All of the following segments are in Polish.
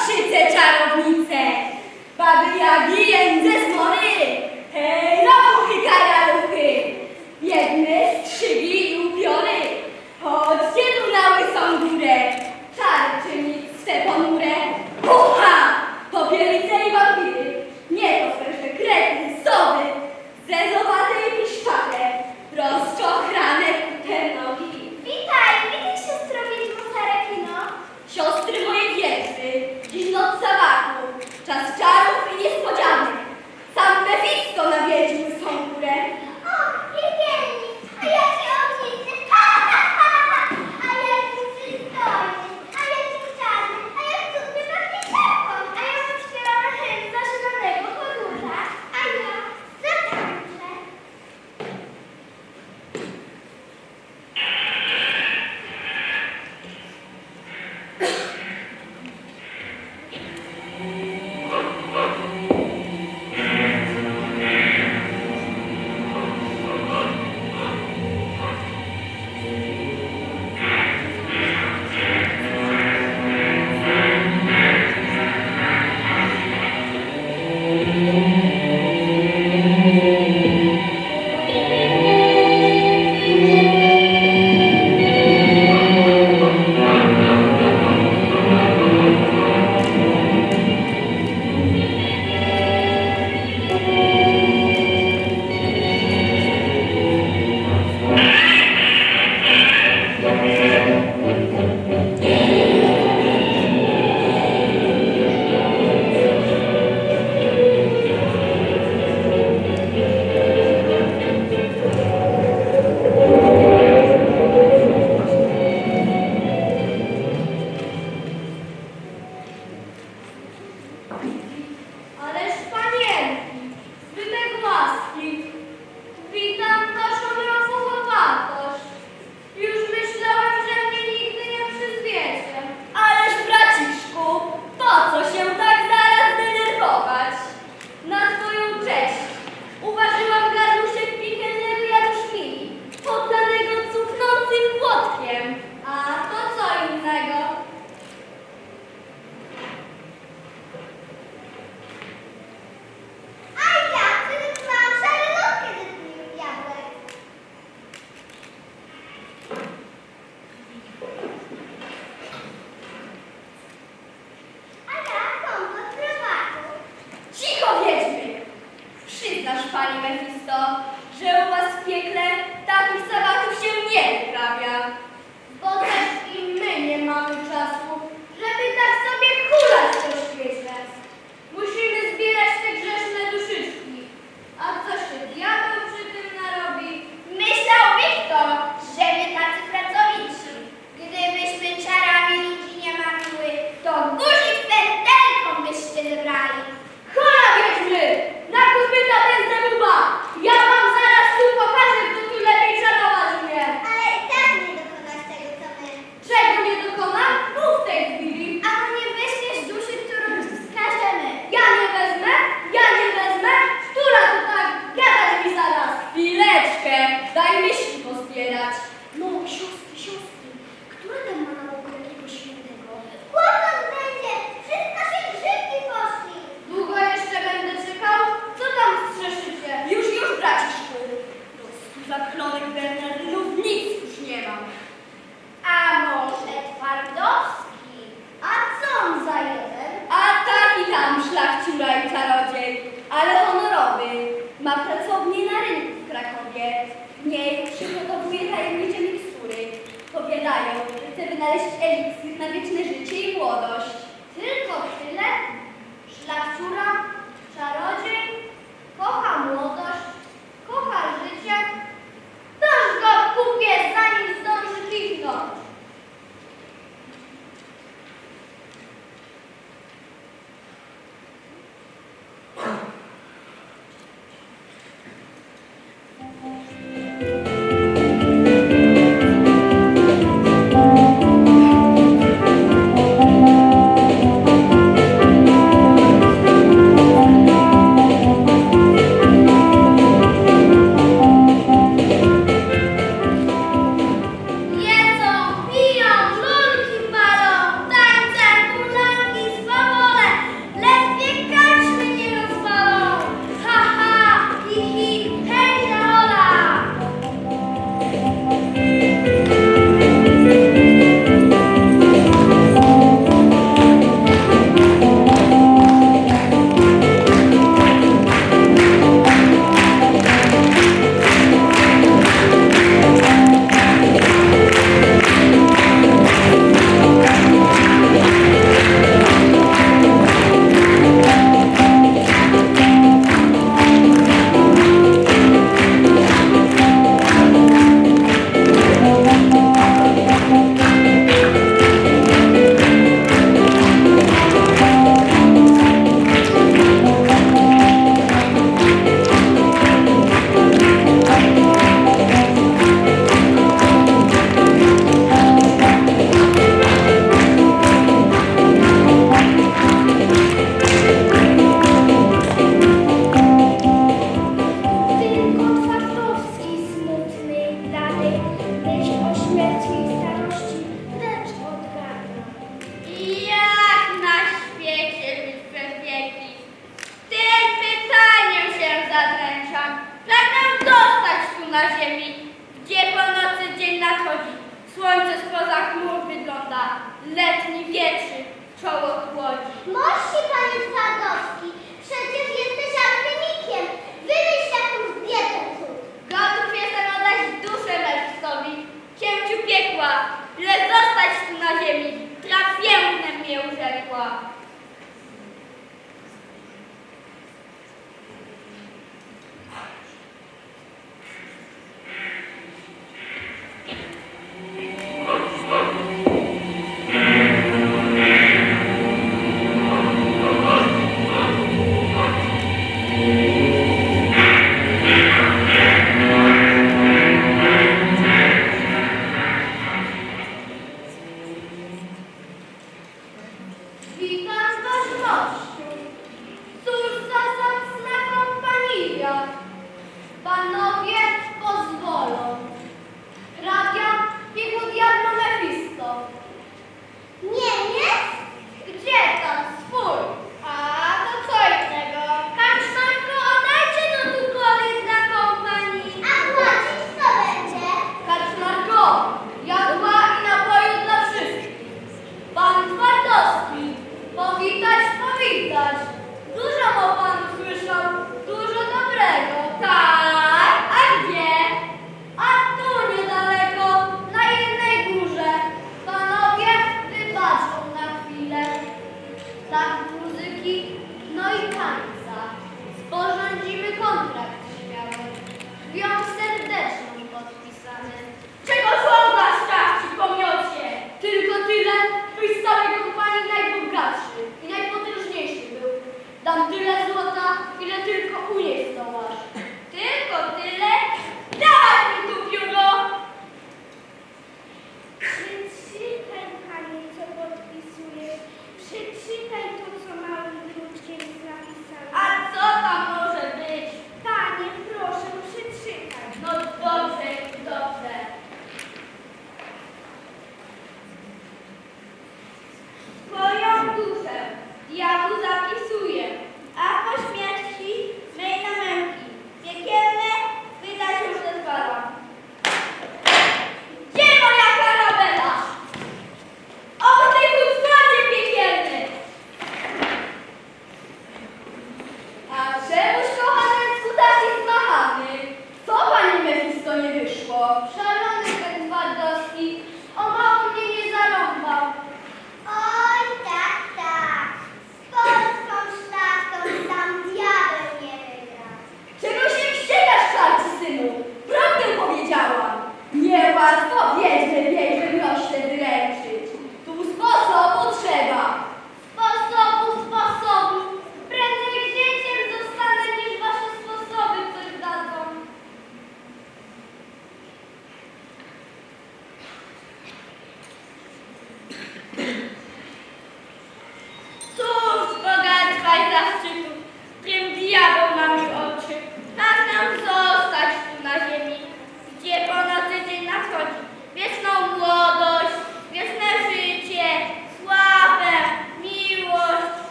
Patrzycie czarownice, padł ja ze zmory, hej no! Tchau! wynaleźć eliksir na wieczne życie i młodość. Tylko tyle? Szlachciura? Czarodziej? Kocha młodość?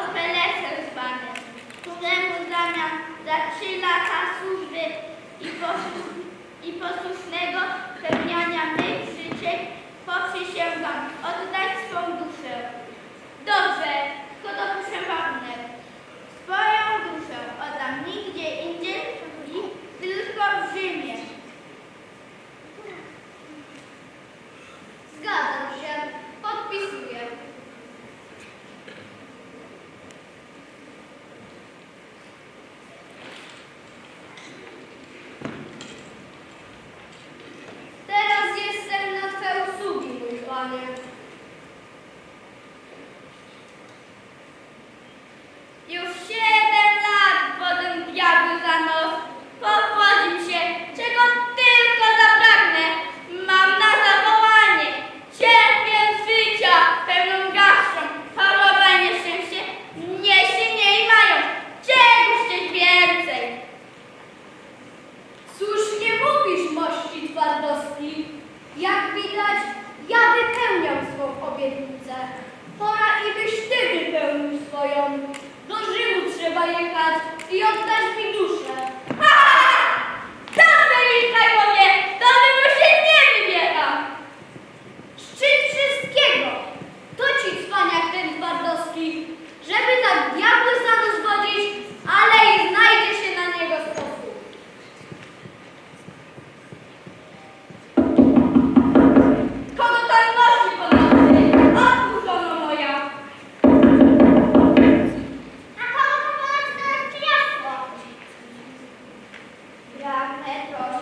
to Felesem zwany, któremu zamiast za trzy lata służby i, posłu i posłusznego spełniania mych życzeń poprzysięgam oddać swą duszę. Dobrze, tylko to proszę. Swoją duszę oddam nigdzie indziej, tylko w Rzymie. Zgadzam Do Rzymu trzeba jechać i oddać mi duszę. है